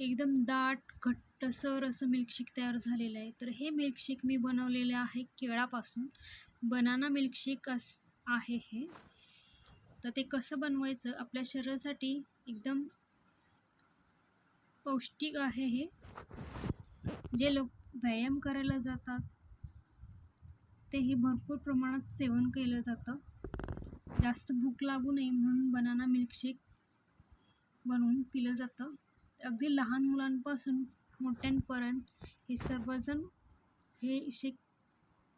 एकदम दाट घट्टसर असं मिल्कशेक तयार झालेलं आहे. तर हे मिल्कशेक मी बनवलेले आहे केळापासून. बनाना मिल्कशेक अस आहे हे. तर ते कसं बनवायचं? आपल्या शरीरासाठी एकदम पौष्टिक आहे हे. जे लोक व्यायाम करायला जातात ते हे भरपूर प्रमाणात सेवन केलं जातं. जास्त भूक लागू नये म्हणून बनाना मिल्कशेक बनवून पिलं जातं. अगदी लहान मुलांपासून मोठ्यांपर्यंत हे सर्वजण हे शेक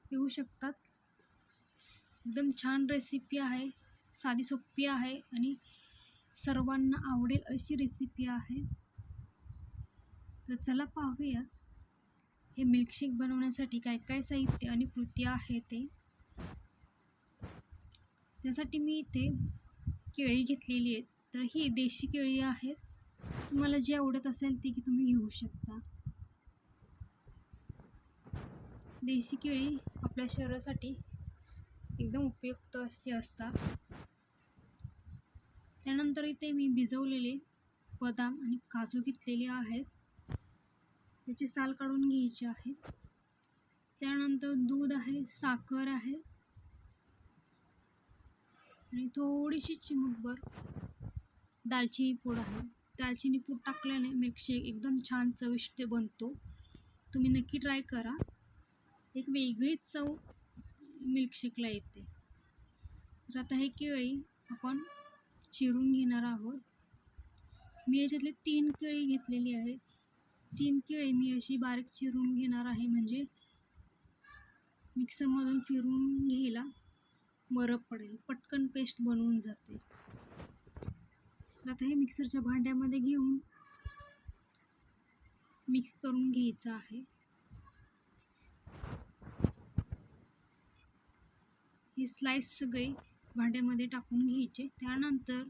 पिऊ शकतात. एकदम छान रेसिपी आहे साधी सोपी आहे आणि सर्वांना आवडेल अशी रेसिपी आहे. तर चला पाहूया हे मिल्कशेक बनवण्यासाठी काय काय साहित्य आणि कृती आहे ते. त्यासाठी मी इथे केळी घेतलेली आहेत तर ही देशी केळी आहेत तुम्हाला जी आवडत असेल ते की तुम्ही घेऊ शकता. देशी केळी आपल्या शरीरासाठी एकदम उपयुक्त असे असतात. त्यानंतर इथे मी भिजवलेले बदाम आणि काजू घेतलेले आहेत. त्याची साल काढून घ्यायची आहे. त्यानंतर दूध आहे साखर आहे. आणि थोडीशी चिमूटभर दालचिनी पूड आहे. दालचिनी पूड टाकल्याने मिल्कशेक एकदम छान चविष्ट बनतो. तुम्ही नक्की ट्राय करा. एक वेगळीच चव मिल्कशेकला येते. तर आता हे केळी आपण चिरून घेणार आहोत. मी याच्यातले तीन केळी घेतलेली आहेत. तीन केळी मी अशी बारीक चिरून घेणार आहे. म्हणजे मिक्सरमधून फिरून घ्यायला बरं पडेल. पटकन पेस्ट बनवून जाते. आता हे मिक्सरच्या भांड्यामध्ये घेऊन मिक्स करून घ्यायचं आहे. हे स्लाइस सगळे भांड्यामध्ये टाकून घ्यायचे. त्यानंतर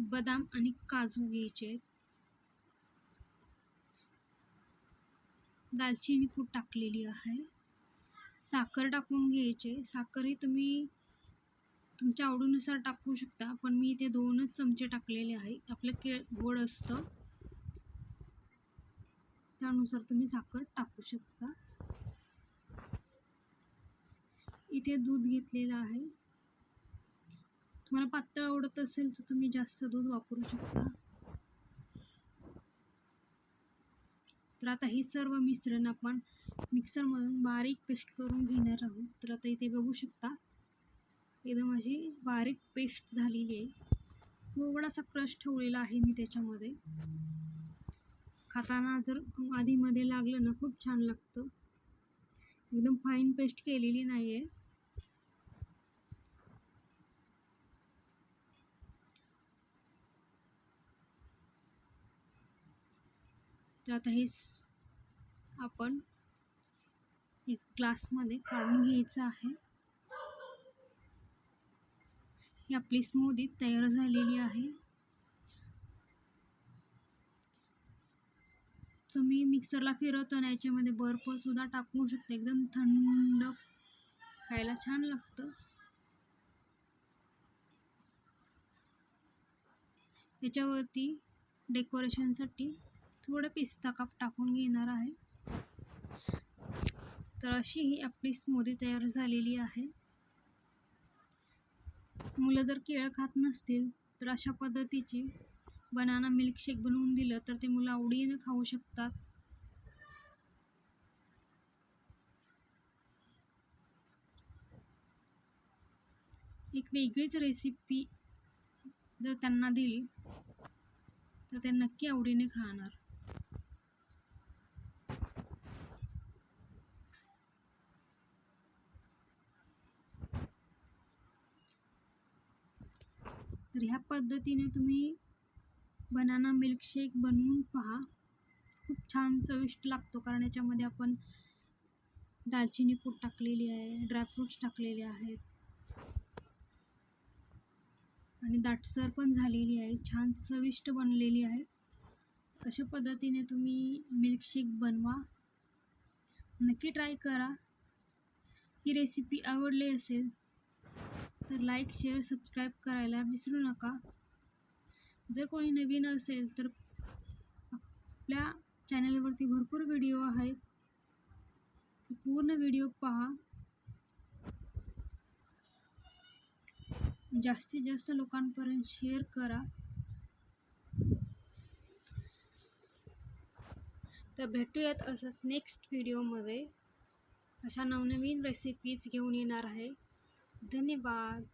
बदाम आणि काजू घ्यायचे दालचिनी पूड टाकलेली आहे. साखर टाकून घ्यायचे साखरही तुम्ही तुमच्या आवडीनुसार टाकू शकता पण मी इथे दोनच चमचे टाकलेले आहे आपलं केळ गोड असतं. त्यानुसार तुम्ही साखर टाकू शकता. इथे दूध घेतलेलं आहे. तुम्हाला पातळ आवडत असेल तर तुम्ही जास्त दूध वापरू शकता. तर आता हे सर्व मिश्रण आपण मिक्सरमधून बारीक पेस्ट करून घेणार आहोत. तर आता इथे बघू शकता. एकदम अशी बारीक पेस्ट झालेली आहे. थोडासा क्रश ठेवलेला आहे मी त्याच्यामध्ये. खाताना जर आधीमध्ये लागलं ना खूप छान लागतं. एकदम फाईन पेस्ट केलेली नाही आहे तर आता हे आपण एक ग्लासमध्ये काढून घ्यायचं आहे. ही आपली स्मूदी तयार झालेली आहे. तुम्ही मिक्सरला फिरवताना याच्यामध्ये बर्फसुद्धा टाकू शकता. एकदम थंड खायला छान लागतं. याच्यावरती डेकोरेशनसाठी थोडं पिस्ता काप टाकून घेणार आहे. तर अशी ही आपली स्मूदी तयार झालेली आहे. मुलं जर केळं खात नसतील तर अशा पद्धतीची बनाना मिल्कशेक बनवून दिलं तर ते मुलं आवडीनं खाऊ शकतात. एक वेगळीच रेसिपी जर त्यांना दिली तर ते नक्की आवडीने खाणार. तर ह्या पद्धतीने तुम्ही बनाना मिल्कशेक बनवून पहा. खूप छान चविष्ट लागतो कारण याच्यामध्ये आपण दालचिनी पूड टाकलेली आहे ड्रायफ्रूट्स टाकलेले आहेत. आणि दाटसर पण झालेली आहे छान चविष्ट बनलेली आहे. अशा पद्धतीने तुम्ही मिल्कशेक बनवा. नक्की ट्राय करा. ही रेसिपी आवडली असेल तर लाईक शेअर सबस्क्राईब करायला विसरू नका. जर कोणी नवीन असेल तर आपल्या चॅनलवरती भरपूर व्हिडिओ आहेत. पूर्ण व्हिडिओ पहा. जास्तीत जास्त लोकांपर्यंत शेअर करा. तर भेटूयात असंच नेक्स्ट व्हिडिओमध्ये अशा नवनवीन रेसिपीज घेऊन येणार आहे. धन्यवाद.